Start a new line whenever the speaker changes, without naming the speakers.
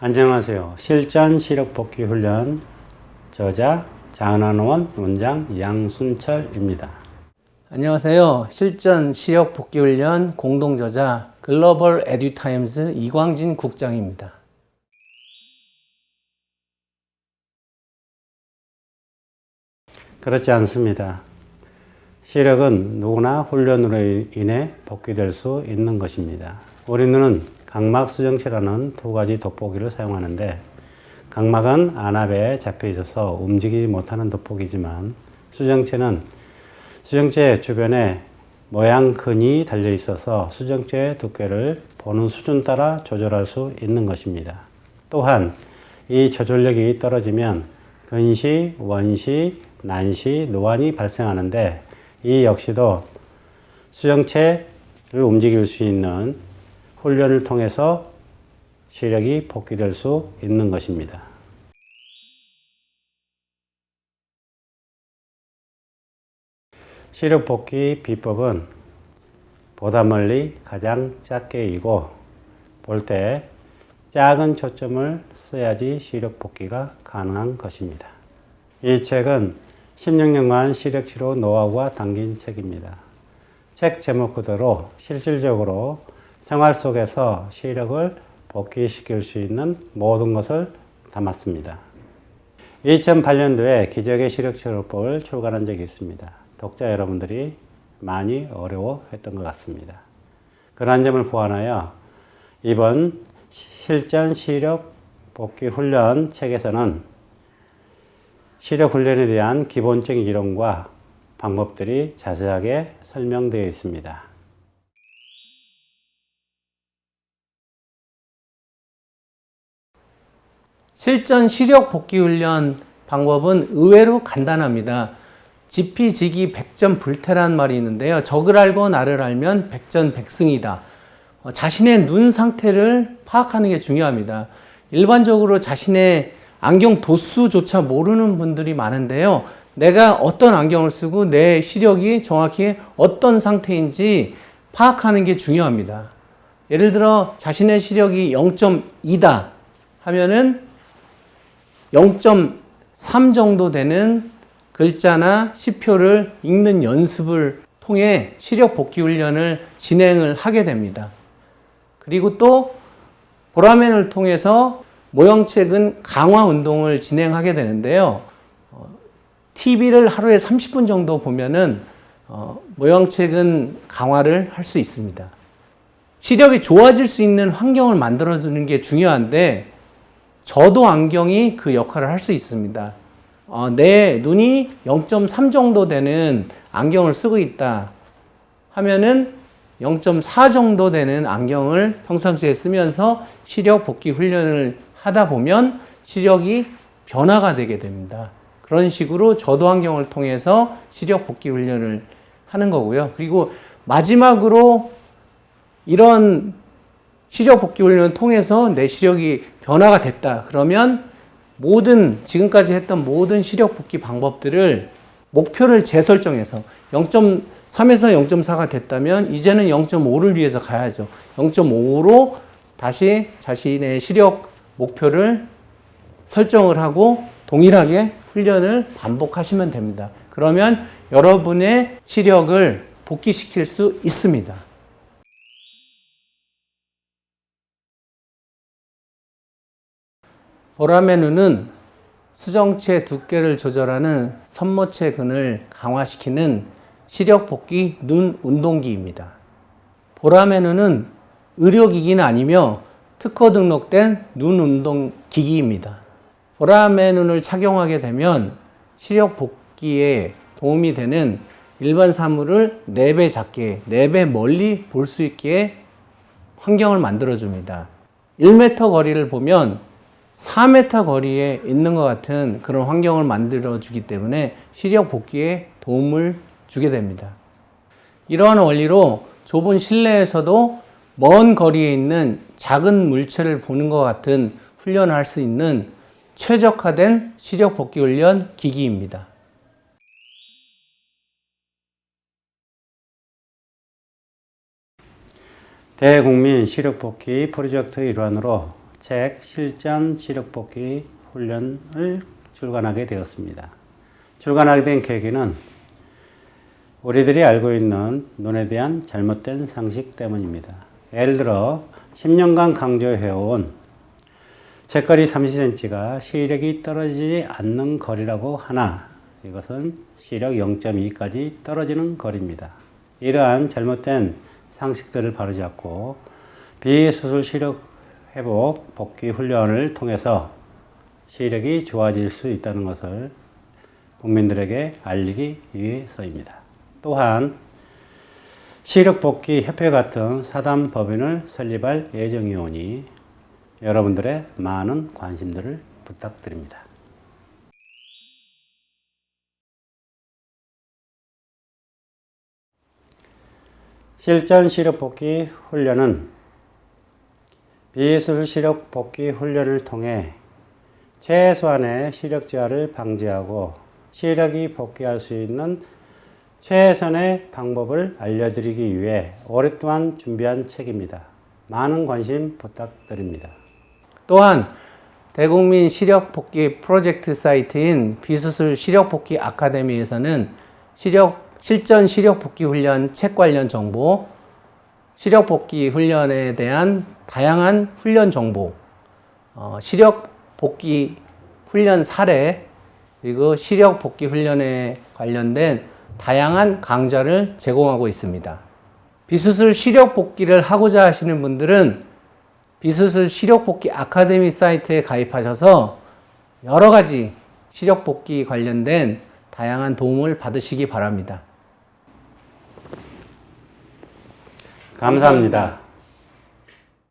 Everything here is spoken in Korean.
안녕하세요. 실전 시력 복귀 훈련 저자 장한원 원장 양순철입니다.
안녕하세요. 실전 시력 복귀 훈련 공동 저자 글로벌 에듀타임즈 이광진 국장입니다.
그렇지 않습니다. 시력은 누구나 훈련으로 인해 복귀될 수 있는 것입니다. 우리 눈은 각막 수정체라는 두 가지 돋보기를 사용하는데 각막은 안압에 잡혀 있어서 움직이지 못하는 돋보기지만 수정체는 수정체 주변에 모양근이 달려 있어서 수정체의 두께를 보는 수준 따라 조절할 수 있는 것입니다. 또한 이 조절력이 떨어지면 근시, 원시, 난시, 노안이 발생하는데 이 역시도 수정체를 움직일 수 있는 훈련을 통해서 시력이 복귀될 수 있는 것입니다. 시력 복귀 비법은 보다 멀리 가장 작게 이고 볼 때 작은 초점을 써야지 시력 복귀가 가능한 것입니다. 이 책은 16년간 시력 치료 노하우가 담긴 책입니다. 책 제목 그대로 실질적으로 생활 속에서 시력을 복귀시킬 수 있는 모든 것을 담았습니다. 2008년도에 기적의 시력 치료법을 출간한 적이 있습니다. 독자 여러분들이 많이 어려워했던 것 같습니다. 그러한 점을 보완하여 이번 실전 시력 복귀 훈련 책에서는 시력 훈련에 대한 기본적인 이론과 방법들이 자세하게 설명되어 있습니다.
실전 시력 복귀 훈련 방법은 의외로 간단합니다. 지피지기 백전 불태란 말이 있는데요. 적을 알고 나를 알면 백전백승이다. 어, 자신의 눈 상태를 파악하는 게 중요합니다. 일반적으로 자신의 안경 도수조차 모르는 분들이 많은데요. 내가 어떤 안경을 쓰고 내 시력이 정확히 어떤 상태인지 파악하는 게 중요합니다. 예를 들어 자신의 시력이 0.2다 하면은 0.3 정도 되는 글자나 시표를 읽는 연습을 통해 시력 복귀 훈련을 진행을 하게 됩니다. 그리고 또 보라맨을 통해서 모형책은 강화 운동을 진행하게 되는데요. 어, TV를 하루에 30분 정도 보면은 어, 모형책은 강화를 할 수 있습니다. 시력이 좋아질 수 있는 환경을 만들어주는 게 중요한데 저도 안경이 그 역할을 할 수 있습니다. 어, 내 눈이 0.3 정도 되는 안경을 쓰고 있다 하면은 0.4 정도 되는 안경을 평상시에 쓰면서 시력 복귀 훈련을 하다 보면 시력이 변화가 되게 됩니다. 그런 식으로 저도 안경을 통해서 시력 복귀 훈련을 하는 거고요. 그리고 마지막으로 이런 시력 복귀 훈련을 통해서 내 시력이 변화가 됐다. 그러면 모든 지금까지 했던 모든 시력 복귀 방법들을 목표를 재설정해서 0.3에서 0.4가 됐다면 이제는 0.5를 위해서 가야죠. 0.5로 다시 자신의 시력 목표를 설정을 하고 동일하게 훈련을 반복하시면 됩니다. 그러면 여러분의 시력을 복귀시킬 수 있습니다. 눈은 수정체 두께를 조절하는 선모체 근을 강화시키는 시력 복귀 눈 운동기입니다. 눈은 의료기기는 아니며 특허 등록된 눈 운동 기기입니다. 보라매 눈을 착용하게 되면 시력 복귀에 도움이 되는 일반 사물을 4배 작게, 4배 멀리 볼 수 있게 환경을 만들어줍니다. 1m 거리를 보면 4m 거리에 있는 것 같은 그런 환경을 만들어 주기 때문에 시력 복귀에 도움을 주게 됩니다. 이러한 원리로 좁은 실내에서도 먼 거리에 있는 작은 물체를 보는 것 같은 훈련을 할 수 있는 최적화된 시력 복귀 훈련 기기입니다.
대국민 시력 복귀 프로젝트 일환으로 책 실전 시력 복귀 훈련을 출간하게 되었습니다. 출간하게 된 계기는 우리들이 알고 있는 눈에 대한 잘못된 상식 때문입니다. 예를 들어 10년간 강조해온 책거리 30cm가 시력이 떨어지지 않는 거리라고 하나 이것은 시력 0.2까지 떨어지는 거리입니다. 이러한 잘못된 상식들을 바로잡고 비수술 시력 회복 복귀 훈련을 통해서 시력이 좋아질 수 있다는 것을 국민들에게 알리기 위해서입니다. 또한 시력 복귀 협회 같은 사단 법인을 설립할 예정이오니 여러분들의 많은 관심들을 부탁드립니다. 실전 시력 복귀 훈련은 비수술 시력 복귀 훈련을 통해 최소한의 시력 저하를 방지하고 시력이 복귀할 수 있는 최선의 방법을 알려드리기 위해 오랫동안 준비한 책입니다. 많은 관심 부탁드립니다.
또한 대국민 시력 복귀 프로젝트 사이트인 비수술 시력 복귀 아카데미에서는 시력 실전 시력 복귀 훈련 책 관련 정보, 시력 복귀 훈련에 대한 다양한 훈련 정보, 어, 시력 복귀 훈련 사례, 그리고 시력 복귀 훈련에 관련된 다양한 강좌를 제공하고 있습니다. 비수술 시력 복귀를 하고자 하시는 분들은 비수술 시력 복귀 아카데미 사이트에 가입하셔서 여러 가지 시력 복귀 관련된 다양한 도움을 받으시기 바랍니다.
감사합니다.